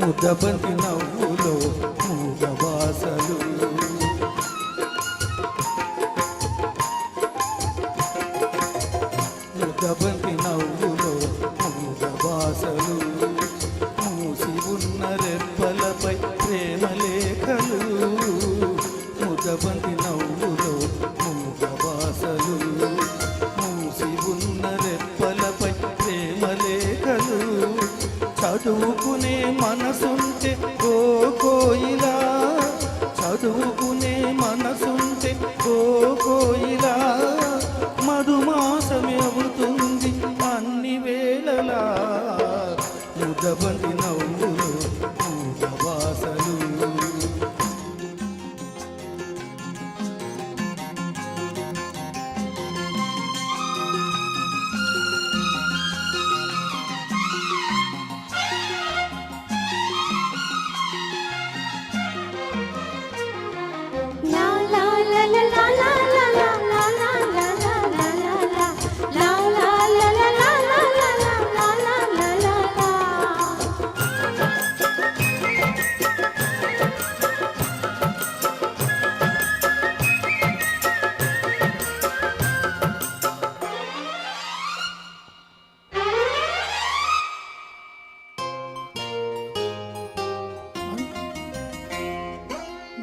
ముద్దబంతి నవ్వులో మూగవాసలు ముద్దబంతి నవ్వులో మూగవాసలు చదువుకునే మనసుంటే ఓ కోయిలా మధుమాసమే అవుతుంది అన్ని వేళలా. ముద్దబంది నవ్వు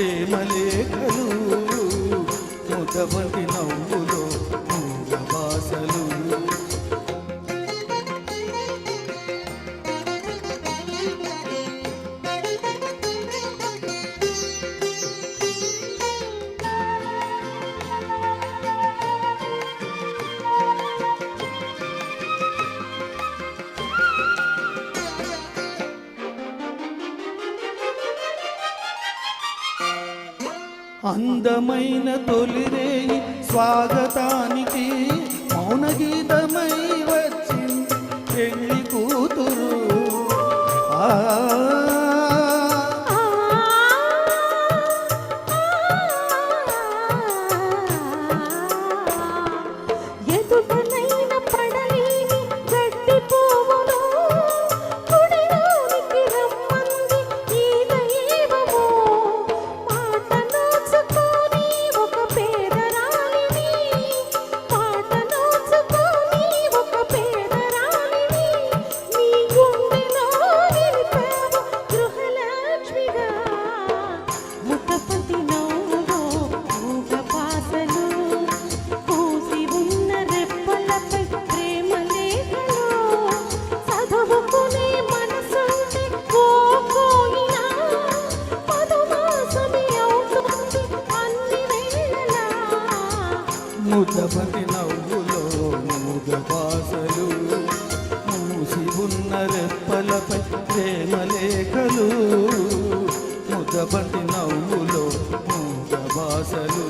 ప్రేమలేఖలు మొదటి నవ్వులో అందమైన తొలిరేయి స్వాగతానికి మౌనగీతమై వచ్చింది. ముద్దపటి నవ్వులో ముగపాసలు మూసి ఉన్న రెప్పలపై ప్రేమలేఖలు. ముద్దపటి నవ్వులో ముగపాసలు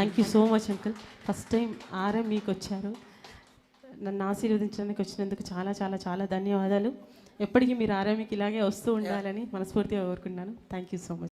thank you so much uncle first time RM మీకు వచ్చారు. నన్ను ఆశీర్వదించడానికి వచ్చినందుకు చాలా చాలా చాలా ధన్యవాదాలు. ఎప్పటికీ మీరు ఆర్ఎంకి ఇలాగే వస్తూ ఉండాలని మనస్ఫూర్తిగా కోరుకున్నాను థ్యాంక్ యూ సో మచ్